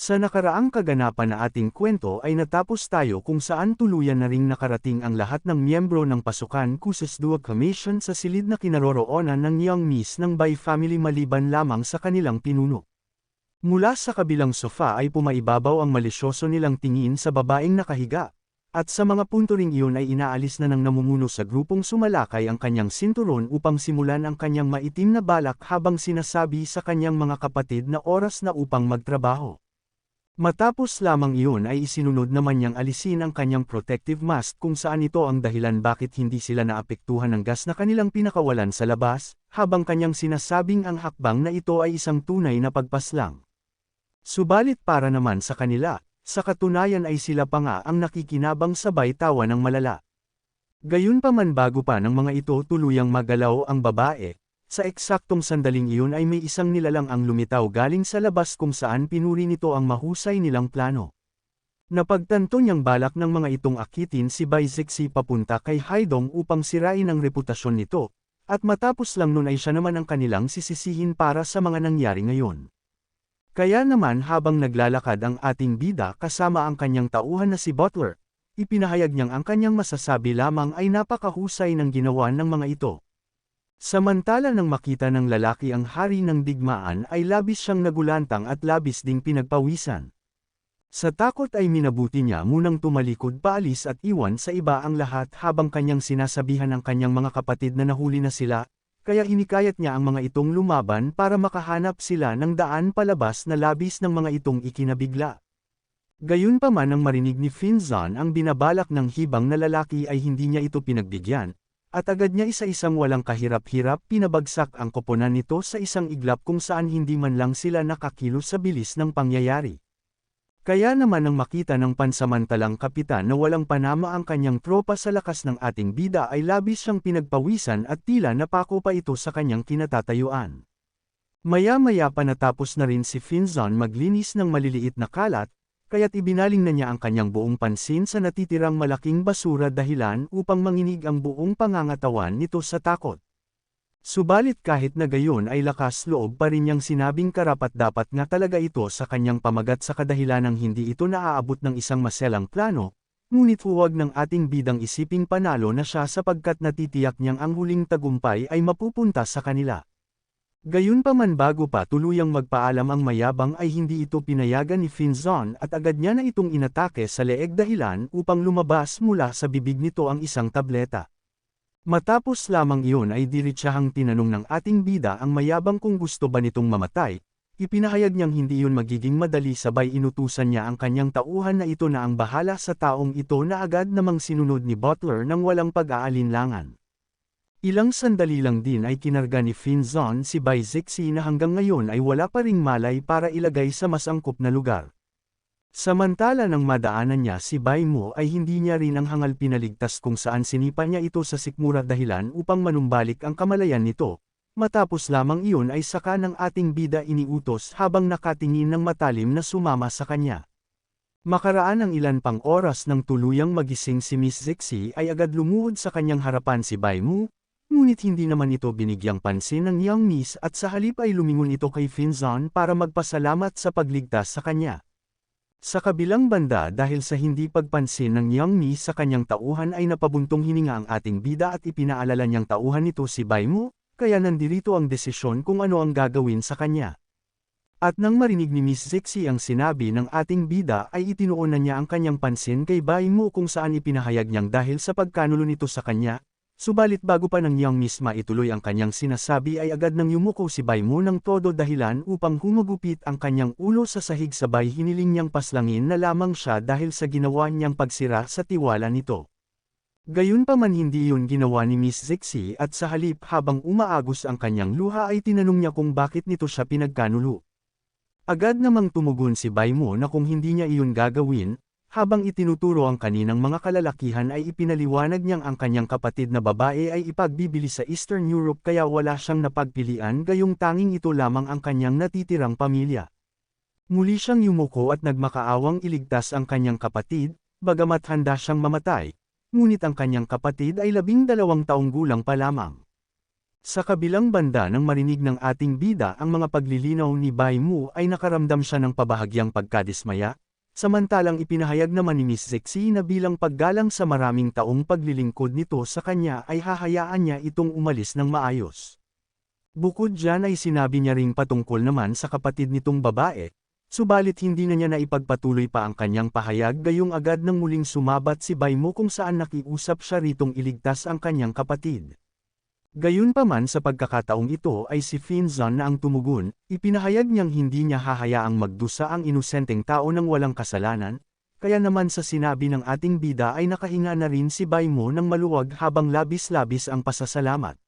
Sa nakaraang kaganapan na ating kwento ay natapos tayo kung saan tuluyan na ring nakarating ang lahat ng miyembro ng pasukan Kusas Dua Commission sa silid na kinaroroonan ng Young Miss ng Bai family maliban lamang sa kanilang pinuno. Mula sa kabilang sofa ay pumaibabaw ang malisyoso nilang tingin sa babaeng nakahiga, at sa mga punto ring iyon ay inaalis na ng namumuno sa grupong sumalakay ang kanyang sinturon upang simulan ang kanyang maitim na balak habang sinasabi sa kanyang mga kapatid na oras na upang magtrabaho. Matapos lamang iyon ay isinunod naman niyang alisin ang kanyang protective mask kung saan ito ang dahilan bakit hindi sila naapektuhan ng gas na kanilang pinakawalan sa labas, habang kanyang sinasabing ang hakbang na ito ay isang tunay na pagpaslang. Subalit para naman sa kanila, sa katunayan ay sila pa nga ang nakikinabang sabay tawa ng malala. Gayunpaman bago pa ng mga ito tuluyang magalaw ang babae, sa eksaktong sandaling iyon ay may isang nilalang ang lumitaw galing sa labas kung saan pinuri nito ang mahusay nilang plano. Napagtanto niyang balak ng mga itong akitin si Baizexi papunta kay Haidong upang sirain ang reputasyon nito, at matapos lang nun ay siya naman ang kanilang sisisihin para sa mga nangyari ngayon. Kaya naman habang naglalakad ang ating bida kasama ang kanyang tauhan na si Butler, ipinahayag niyang ang kanyang masasabi lamang ay napakahusay ng ginawa ng mga ito. Samantala nang makita ng lalaki ang hari ng digmaan ay labis siyang nagulantang at labis ding pinagpawisan. Sa takot ay minabuti niya munang tumalikod paalis at iwan sa iba ang lahat habang kanyang sinasabihan ang kanyang mga kapatid na nahuli na sila, kaya inikayat niya ang mga itong lumaban para makahanap sila ng daan palabas na labis ng mga itong ikinabigla. Gayunpaman nang marinig ni Finzon ang binabalak ng hibang na lalaki ay hindi niya ito pinagbigyan, at agad niya isa-isang walang kahirap-hirap pinabagsak ang koponan nito sa isang iglap kung saan hindi man lang sila nakakilos sa bilis ng pangyayari. Kaya naman nang makita ng pansamantalang kapitan na walang panama ang kanyang tropa sa lakas ng ating bida ay labis siyang pinagpawisan at tila napako pa ito sa kanyang kinatatayuan. Maya-maya pa natapos na rin si Finzon maglinis ng maliliit na kalat, kaya't ibinaling na niya ang kanyang buong pansin sa natitirang malaking basura dahilan upang manginig ang buong pangangatawan nito sa takot. Subalit kahit na gayon ay lakas loob pa rin niyang sinabing karapat dapat nga talaga ito sa kanyang pamagat sa kadahilan ng hindi ito naaabot ng isang maselang plano, ngunit huwag ng ating bidang isiping panalo na siya sapagkat natitiyak niyang ang huling tagumpay ay mapupunta sa kanila. Gayunpaman bago pa tuluyang magpaalam ang mayabang ay hindi ito pinayagan ni Finzon at agad niya na itong inatake sa leeg dahilan upang lumabas mula sa bibig nito ang isang tableta. Matapos lamang iyon ay diritsahang tinanong ng ating bida ang mayabang kung gusto ba nitong mamatay, ipinahayag niyang hindi iyon magiging madali sabay inutusan niya ang kanyang tauhan na ito na ang bahala sa taong ito na agad namang sinunod ni Butler ng walang pag-aalinlangan. Ilang sandali lang din ay kinarga ni Finzon si Bai Zixi na hanggang ngayon ay wala pa ring malay para ilagay sa mas angkop na lugar. Samantala nang madaanan niya si Bai Mo ay hindi niya rin ang hangal pinaligtas kung saan sinipa niya ito sa sikmura dahilan upang manumbalik ang kamalayan nito. Matapos lamang iyon ay saka ng ating bida iniutos habang nakatingin ng matalim na sumama sa kanya. Makaraan ang ilan pang oras nang tuluyang magising si Miss Zixi ay agad lumuhod sa kanyang harapan si Bai Mu, Ngunit hindi naman ito binigyang pansin ng Young Miss at sa halip ay lumingon ito kay Finzon para magpasalamat sa pagligtas sa kanya. Sa kabilang banda dahil sa hindi pagpansin ng Young Miss sa kanyang tauhan ay napabuntong hininga ang ating bida at ipinaalala niyang tauhan nito si Baimu, kaya nandirito ang desisyon kung ano ang gagawin sa kanya. At nang marinig ni Miss Zixi ang sinabi ng ating bida ay itinuon na niya ang kanyang pansin kay Baimu kung saan ipinahayag niyang dahil sa pagkanulo nito sa kanya, Subalit bago pa ng Yang misma ituloy ang kanyang sinasabi ay agad nang yumuko si Bai Mu ng todo dahilan upang humagupit ang kanyang ulo sa sahig sabay hiniling niyang paslangin na lamang siya dahil sa ginawa niyang pagsira sa tiwala nito. Gayunpaman hindi yun ginawa ni Miss Zixi at sa halip habang umaagos ang kanyang luha ay tinanong niya kung bakit nito siya pinagkanulo. Agad namang tumugon si Bai Mu na kung hindi niya iyon gagawin, habang itinuturo ang kaninang mga kalalakihan ay ipinaliwanag niyang ang kanyang kapatid na babae ay ipagbibili sa Eastern Europe kaya wala siyang napagpilian gayong tanging ito lamang ang kanyang natitirang pamilya. Muli siyang yumuko at nagmakaawang iligtas ang kanyang kapatid, bagamat handa siyang mamatay, ngunit ang kanyang kapatid ay labing dalawang taong gulang pa lamang. Sa kabilang banda nang marinig ng ating bida ang mga paglilinaw ni Bai Mu ay nakaramdam siya ng pabahagyang pagkadismaya, samantalang ipinahayag naman ni Miss Zexi na bilang paggalang sa maraming taong paglilingkod nito sa kanya ay hahayaan niya itong umalis ng maayos. Bukod dyan ay sinabi niya ring patungkol naman sa kapatid nitong babae, subalit hindi na niya naipagpatuloy pa ang kanyang pahayag gayong agad nang muling sumabat si Bai Mu kung saan nakiusap siya ritong iligtas ang kanyang kapatid. Gayunpaman sa pagkakataong ito ay si Finzon na ang tumugon, ipinahayag niyang hindi niya hahayaang magdusa ang inosenteng tao ng walang kasalanan, kaya naman sa sinabi ng ating bida ay nakahinga na rin si Baimo ng maluwag habang labis-labis ang pasasalamat.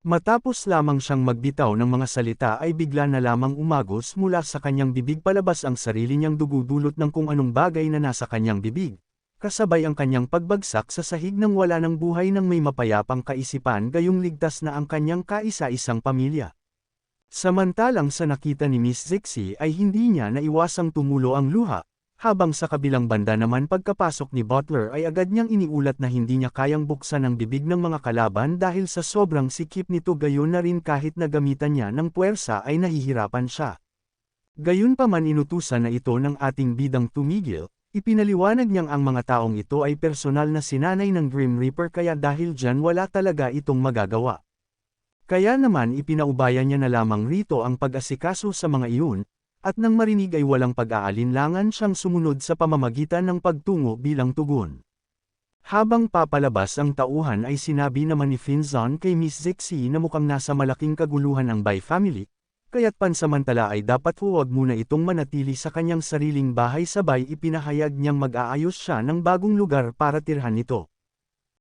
Matapos lamang siyang magbitaw ng mga salita ay bigla na lamang umagos mula sa kanyang bibig palabas ang sarili niyang dugudulot ng kung anong bagay na nasa kanyang bibig kasabay ang kanyang pagbagsak sa sahig ng wala ng buhay ng may mapayapang kaisipan gayong ligtas na ang kanyang kaisa-isang pamilya. Samantalang sa nakita ni Miss Zixi ay hindi niya naiwasang tumulo ang luha, habang sa kabilang banda naman pagkapasok ni Butler ay agad niyang iniulat na hindi niya kayang buksan ang bibig ng mga kalaban dahil sa sobrang sikip nito gayon na rin kahit na gamitan niya ng puwersa ay nahihirapan siya. Gayunpaman inutusan na ito ng ating bidang tumigil, Ipinaliwanag niyang ang mga taong ito ay personal na sinanay ng Grim Reaper kaya dahil dyan wala talaga itong magagawa. Kaya naman ipinaubaya niya na lamang rito ang pag-asikaso sa mga iyon, at nang marinig ay walang pag-aalinlangan siyang sumunod sa pamamagitan ng pagtungo bilang tugon. Habang papalabas ang tauhan ay sinabi naman ni Finzon kay Miss Zexi na mukhang nasa malaking kaguluhan ang Bai family, kaya't pansamantala ay dapat huwag muna itong manatili sa kanyang sariling bahay sabay ipinahayag niyang mag-aayos siya ng bagong lugar para tirhan ito.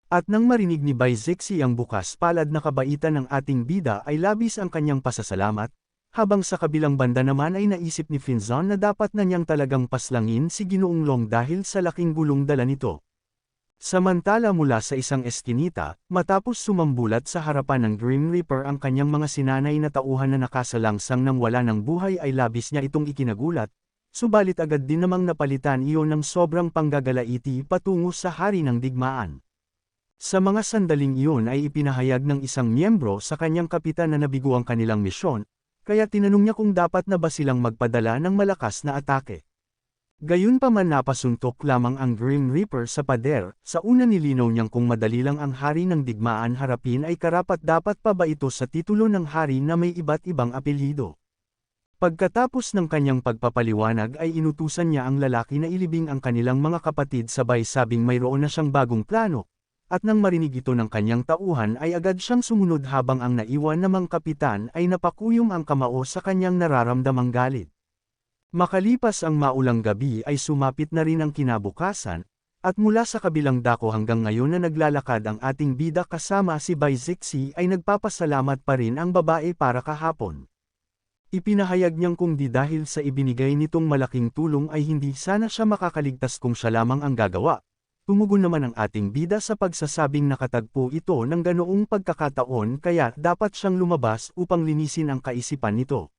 At nang marinig ni Bai Zexi ang bukas palad na kabaitan ng ating bida ay labis ang kanyang pasasalamat, habang sa kabilang banda naman ay naisip ni Finzon na dapat na niyang talagang paslangin si Ginoong Long dahil sa laking gulong dala nito. Samantala mula sa isang eskinita, matapos sumambulat sa harapan ng Grim Reaper ang kanyang mga sinanay na tauhan na nakasalangsang ng wala ng buhay ay labis niya itong ikinagulat, subalit agad din namang napalitan iyon ng sobrang panggagalaiti patungo sa hari ng digmaan. Sa mga sandaling iyon ay ipinahayag ng isang miyembro sa kanyang kapitan na nabigo ang kanilang misyon, kaya tinanong niya kung dapat na ba silang magpadala ng malakas na atake. Gayunpaman napasuntok lamang ang Grim Reaper sa pader, sa una nilinaw niyang kung madali lang ang hari ng digmaan harapin ay karapat-dapat pa ba ito sa titulo ng hari na may iba't ibang apelyido. Pagkatapos ng kanyang pagpapaliwanag ay inutusan niya ang lalaki na ilibing ang kanilang mga kapatid sabay sabing mayroon na siyang bagong plano, at nang marinig ito ng kanyang tauhan ay agad siyang sumunod habang ang naiwan namang kapitan ay napakuyom ang kamao sa kanyang nararamdamang galit. Makalipas ang maulang gabi ay sumapit na rin ang kinabukasan, at mula sa kabilang dako hanggang ngayon na naglalakad ang ating bida kasama si Bai Zixi ay nagpapasalamat pa rin ang babae para kahapon. Ipinahayag niyang kung di dahil sa ibinigay nitong malaking tulong ay hindi sana siya makakaligtas kung siya lamang ang gagawa. Tumugon naman ang ating bida sa pagsasabing nakatagpo ito ng ganoong pagkakataon kaya dapat siyang lumabas upang linisin ang kaisipan nito.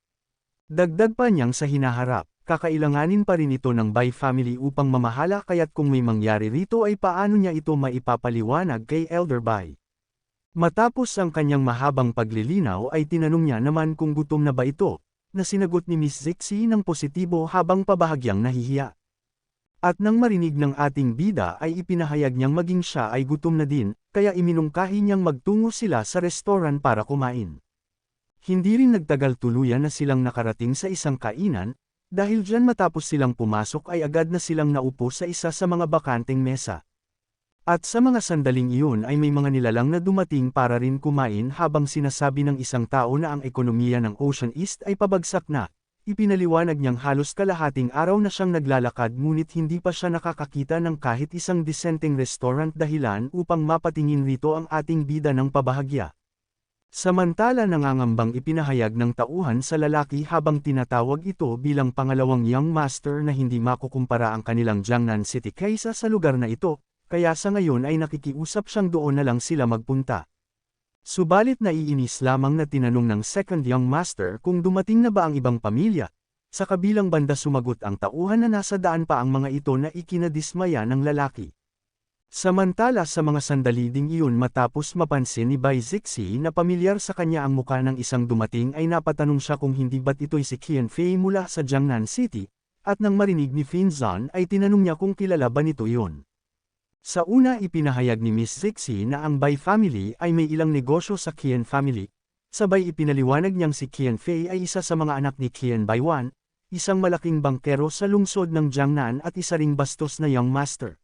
Dagdag pa niyang sa hinaharap, kakailanganin pa rin ito ng Bai family upang mamahala kaya't kung may mangyari rito ay paano niya ito maipapaliwanag kay Elder Bai. Matapos ang kanyang mahabang paglilinaw ay tinanong niya naman kung gutom na ba ito, na sinagot ni Miss Zixi ng positibo habang pabahagyang nahihiya. At nang marinig ng ating bida ay ipinahayag niyang maging siya ay gutom na din, kaya iminungkahi niyang magtungo sila sa restoran para kumain. Hindi rin nagtagal tuluyan na silang nakarating sa isang kainan, dahil dyan matapos silang pumasok ay agad na silang naupo sa isa sa mga bakanteng mesa. At sa mga sandaling iyon ay may mga nilalang na dumating para rin kumain habang sinasabi ng isang tao na ang ekonomiya ng Ocean East ay pabagsak na. Ipinaliwanag niyang halos kalahating araw na siyang naglalakad ngunit hindi pa siya nakakakita ng kahit isang disenteng restaurant dahilan upang mapatingin rito ang ating bida ng pabahagya. Samantala nangangambang ipinahayag ng tauhan sa lalaki habang tinatawag ito bilang pangalawang young master na hindi makukumpara ang kanilang Jiangnan City kaysa sa lugar na ito, kaya sa ngayon ay nakikiusap siyang doon na lang sila magpunta. Subalit naiinis lamang na tinanong ng second young master kung dumating na ba ang ibang pamilya, sa kabilang banda sumagot ang tauhan na nasa daan pa ang mga ito na ikinadismaya ng lalaki. Samantala sa mga sandali ding iyon matapos mapansin ni Bai Zixi na pamilyar sa kanya ang muka ng isang dumating ay napatanong siya kung hindi ba't ito'y si Qian Fei mula sa Jiangnan City, at nang marinig ni Fin Zan ay tinanong niya kung kilala ba nito iyon. Sa una ipinahayag ni Miss Zixi na ang Bai family ay may ilang negosyo sa Qian family, sabay ipinaliwanag niyang si Qian Fei ay isa sa mga anak ni Qian Baiwan, isang malaking bangkero sa lungsod ng Jiangnan at isa ring bastos na young master.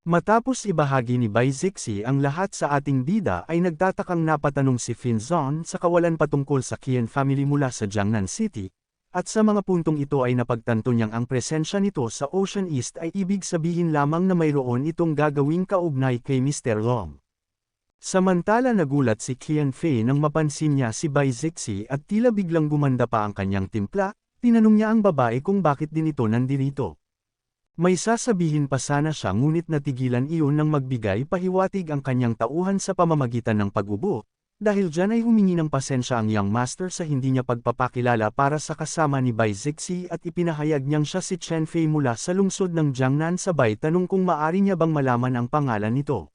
Matapos ibahagi ni Bai Zixi ang lahat sa ating bida ay nagtatakang napatanong si Fin Zon sa kawalan patungkol sa Qian family mula sa Jiangnan City, at sa mga puntong ito ay napagtanto niyang ang presensya nito sa Ocean East ay ibig sabihin lamang na mayroon itong gagawing kaugnay kay Mr. Long. Samantala nagulat si Qian Fei nang mapansin niya si Bai Zixi at tila biglang gumanda pa ang kanyang timpla, tinanong niya ang babae kung bakit din ito nandirito. May sasabihin pa sana siya ngunit natigilan iyon nang magbigay pahiwatig ang kanyang tauhan sa pamamagitan ng pag-ubo, dahil dyan ay humingi ng pasensya ang young master sa hindi niya pagpapakilala para sa kasama ni Bai Zixi at ipinahayag niyang siya si Chen Fei mula sa lungsod ng Jiangnan sabay tanong kung maari niya bang malaman ang pangalan nito.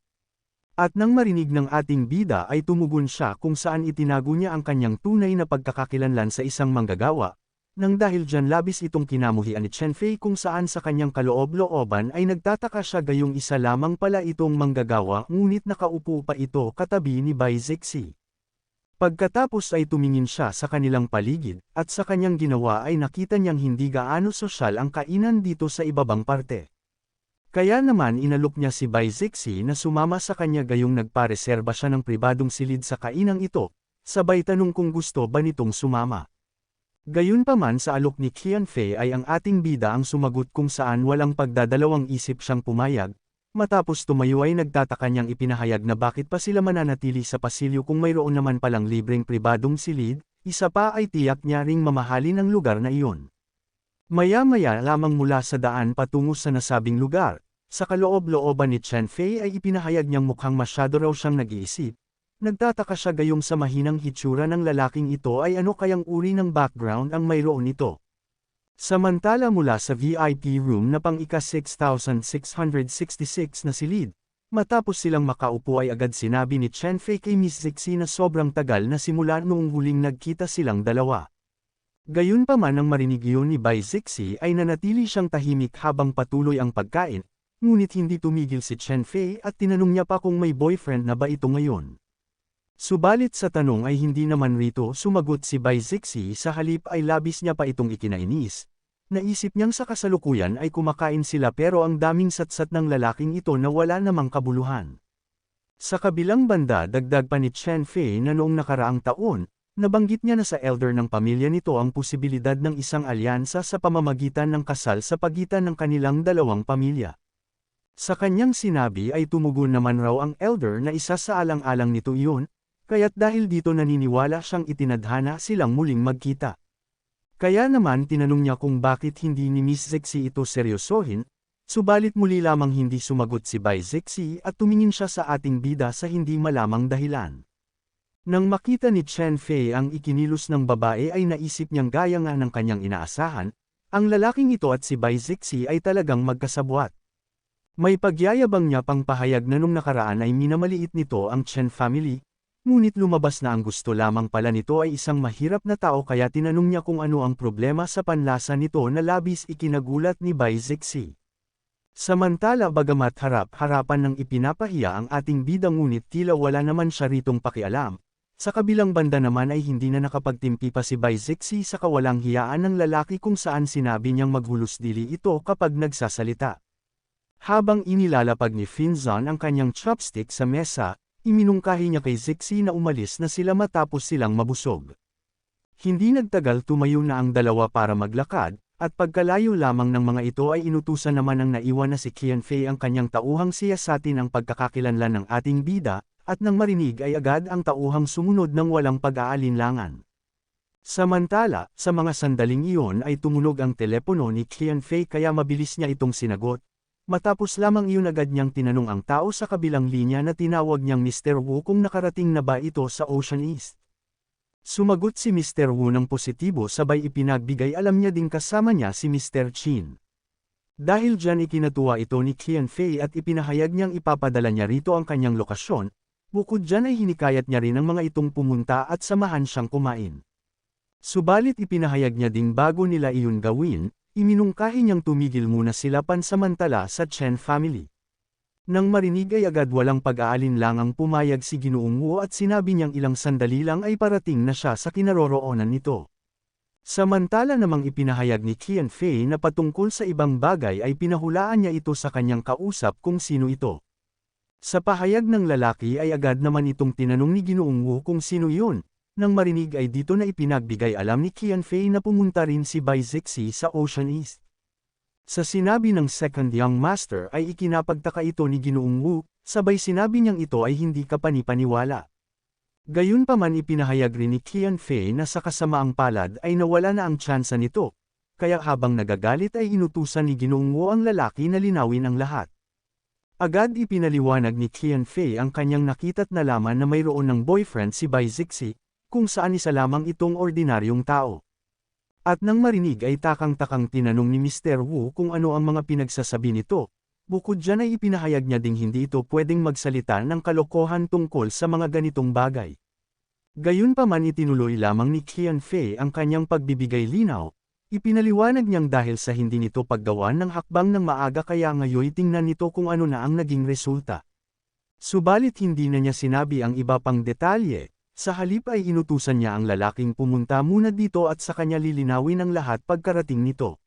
At nang marinig ng ating bida ay tumugon siya kung saan itinago niya ang kanyang tunay na pagkakakilanlan sa isang manggagawa, nang dahil dyan labis itong kinamuhian ni Chen Fei kung saan sa kanyang kaloob-looban ay nagtataka siya gayong isa lamang pala itong manggagawa ngunit nakaupo pa ito katabi ni Bai Zixi. Pagkatapos ay tumingin siya sa kanilang paligid, at sa kanyang ginawa ay nakita niyang hindi gaano sosyal ang kainan dito sa ibabang parte. Kaya naman inalok niya si Bai Zixi na sumama sa kanya gayong nagpareserba siya ng pribadong silid sa kainang ito, sabay tanong kung gusto ba nitong sumama. Gayunpaman sa alok ni Qian Fei ay ang ating bida ang sumagot kung saan walang pagdadalawang isip siyang pumayag, matapos tumayo ay nagtataka niyang ipinahayag na bakit pa sila mananatili sa pasilyo kung mayroon naman palang libreng pribadong silid, isa pa ay tiyak niya ring mamahalin ang lugar na iyon. Maya-maya lamang mula sa daan patungo sa nasabing lugar, sa kaloob-looban ni Chen Fei ay ipinahayag niyang mukhang masyado raw siyang nag-iisip, Nagtataka siya gayong sa mahinang hitsura ng lalaking ito ay ano kayang uri ng background ang mayroon nito. Samantala mula sa VIP room na pang ika 6,666 na silid, matapos silang makaupo ay agad sinabi ni Chen Fei kay Miss Zixi na sobrang tagal na simula noong huling nagkita silang dalawa. Gayunpaman nang marinig yun ni Bai Zixi ay nanatili siyang tahimik habang patuloy ang pagkain, ngunit hindi tumigil si Chen Fei at tinanong niya pa kung may boyfriend na ba ito ngayon. Subalit sa tanong ay hindi naman rito sumagot si Bai Zixi sa halip ay labis niya pa itong ikinainis. Naisip niyang sa kasalukuyan ay kumakain sila pero ang daming satsat ng lalaking ito na wala namang kabuluhan. Sa kabilang banda dagdag pa ni Chen Fei na noong nakaraang taon, nabanggit niya na sa elder ng pamilya nito ang posibilidad ng isang alyansa sa pamamagitan ng kasal sa pagitan ng kanilang dalawang pamilya. Sa kanyang sinabi ay tumugon naman raw ang elder na isa sa alang-alang nito iyon, Kaya't dahil dito naniniwala siyang itinadhana silang muling magkita. Kaya naman tinanong niya kung bakit hindi ni Miss Zexi ito seryosohin, subalit muli lamang hindi sumagot si Bai Zexi at tumingin siya sa ating bida sa hindi malamang dahilan. Nang makita ni Chen Fei ang ikinilos ng babae ay naisip niyang gaya nga ng kanyang inaasahan, ang lalaking ito at si Bai Zixi ay talagang magkasabwat. May pagyayabang niya pang pahayag na nung nakaraan ay minamaliit nito ang Chen family, Ngunit lumabas na ang gusto lamang pala nito ay isang mahirap na tao kaya tinanong niya kung ano ang problema sa panlasa nito na labis ikinagulat ni Bai Zixi. Samantala bagamat harap-harapan ng ipinapahiya ang ating bidang ngunit tila wala naman siya ritong pakialam, sa kabilang banda naman ay hindi na nakapagtimpi pa si Bai Zixi sa kawalang hiyaan ng lalaki kung saan sinabi niyang maghulos dili ito kapag nagsasalita. Habang inilalapag ni Finzon ang kanyang chopstick sa mesa, Iminungkahi niya kay Zixi na umalis na sila matapos silang mabusog. Hindi nagtagal tumayo na ang dalawa para maglakad, at pagkalayo lamang ng mga ito ay inutusan naman ng naiwan na si Kian Fei ang kanyang tauhang siyasatin ang pagkakakilanlan ng ating bida, at nang marinig ay agad ang tauhang sumunod ng walang pag-aalinlangan. Samantala, sa mga sandaling iyon ay tumunog ang telepono ni Kian Fei kaya mabilis niya itong sinagot, Matapos lamang iyon agad niyang tinanong ang tao sa kabilang linya na tinawag niyang Mr. Wu kung nakarating na ba ito sa Ocean East. Sumagot si Mr. Wu ng positibo sabay ipinagbigay alam niya ding kasama niya si Mr. Chin. Dahil dyan ikinatuwa ito ni Qian Fei at ipinahayag niyang ipapadala niya rito ang kanyang lokasyon, bukod dyan ay hinikayat niya rin ang mga itong pumunta at samahan siyang kumain. Subalit ipinahayag niya ding bago nila iyon gawin, iminungkahi niyang tumigil muna sila pansamantala sa Chen family. Nang marinig ay agad walang pag-aalin lang ang pumayag si Ginoong Wu at sinabi niyang ilang sandali lang ay parating na siya sa kinaroroonan nito. Samantala namang ipinahayag ni Qian Fei na patungkol sa ibang bagay ay pinahulaan niya ito sa kanyang kausap kung sino ito. Sa pahayag ng lalaki ay agad naman itong tinanong ni Ginoong Wu kung sino yun, nang marinig ay dito na ipinagbigay alam ni Qian Fei na pumunta rin si Bai Zixi sa Ocean East. Sa sinabi ng second young master ay ikinapagtaka ito ni Ginoong Wu, sabay sinabi niyang ito ay hindi kapanipaniwala. Gayunpaman ipinahayag rin ni Qian Fei na sa kasamaang palad ay nawala na ang tsansa nito, kaya habang nagagalit ay inutusan ni Ginoong Wu ang lalaki na linawin ang lahat. Agad ipinaliwanag ni Qian Fei ang kanyang nakita't nalaman na mayroon ng boyfriend si Bai Zixi, kung saan isa lamang itong ordinaryong tao. At nang marinig ay takang-takang tinanong ni Mr. Wu kung ano ang mga pinagsasabi nito. Bukod dyan ay ipinahayag niya ding hindi ito pwedeng magsalita ng kalokohan tungkol sa mga ganitong bagay. Gayunpaman itinuloy lamang ni Qian Fei ang kanyang pagbibigay linaw, ipinaliwanag niyang dahil sa hindi nito paggawan ng hakbang ng maaga kaya ngayon tingnan nito kung ano na ang naging resulta. Subalit hindi na niya sinabi ang iba pang detalye, sa halip ay inutusan niya ang lalaking pumunta muna dito at sa kanya lilinawin ang lahat pagkarating nito.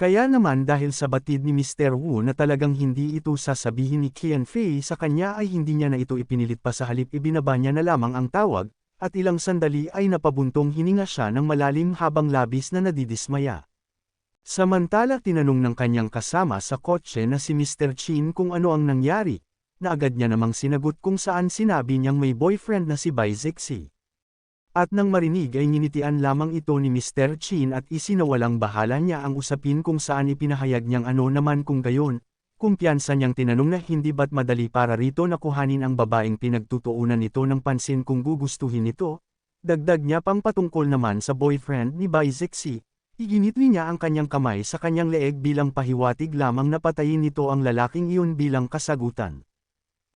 Kaya naman dahil sa batid ni Mr. Wu na talagang hindi ito sasabihin ni Qian Fei sa kanya ay hindi niya na ito ipinilit pa sa halip ibinaba niya na lamang ang tawag, at ilang sandali ay napabuntong hininga siya ng malalim habang labis na nadidismaya. Samantala tinanong ng kanyang kasama sa kotse na si Mr. Chin kung ano ang nangyari, na agad niya namang sinagot kung saan sinabi niyang may boyfriend na si Bai Zixi. At nang marinig ay nginitian lamang ito ni Mr. Chin at isinawalang bahala niya ang usapin kung saan ipinahayag niyang ano naman kung gayon, kumpiyansa niyang tinanong na hindi ba't madali para rito na kuhanin ang babaeng pinagtutuunan nito ng pansin kung gugustuhin nito, dagdag niya pang patungkol naman sa boyfriend ni Bai Zixi, iginitli niya ang kanyang kamay sa kanyang leeg bilang pahiwatig lamang na patayin nito ang lalaking iyon bilang kasagutan.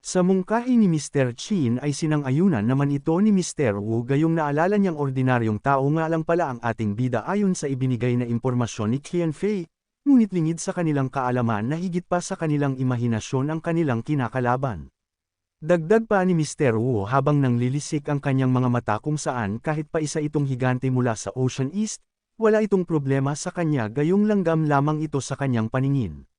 Sa mungkahi ni Mr. Chin ay sinang-ayunan naman ito ni Mr. Wu gayong naalala niyang ordinaryong tao nga lang pala ang ating bida ayon sa ibinigay na impormasyon ni Qian Fei, ngunit lingid sa kanilang kaalaman na higit pa sa kanilang imahinasyon ang kanilang kinakalaban. Dagdag pa ni Mr. Wu habang nanglilisik ang kanyang mga mata kung saan kahit pa isa itong higante mula sa Ocean East, wala itong problema sa kanya gayong langgam lamang ito sa kanyang paningin.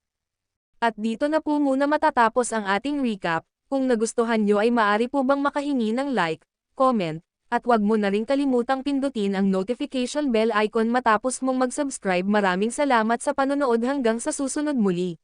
At dito na po muna matatapos ang ating recap. Kung nagustuhan nyo ay maari po bang makahingi ng like, comment, at wag mo na rin kalimutang pindutin ang notification bell icon matapos mong mag-subscribe. Maraming salamat sa panonood hanggang sa susunod muli.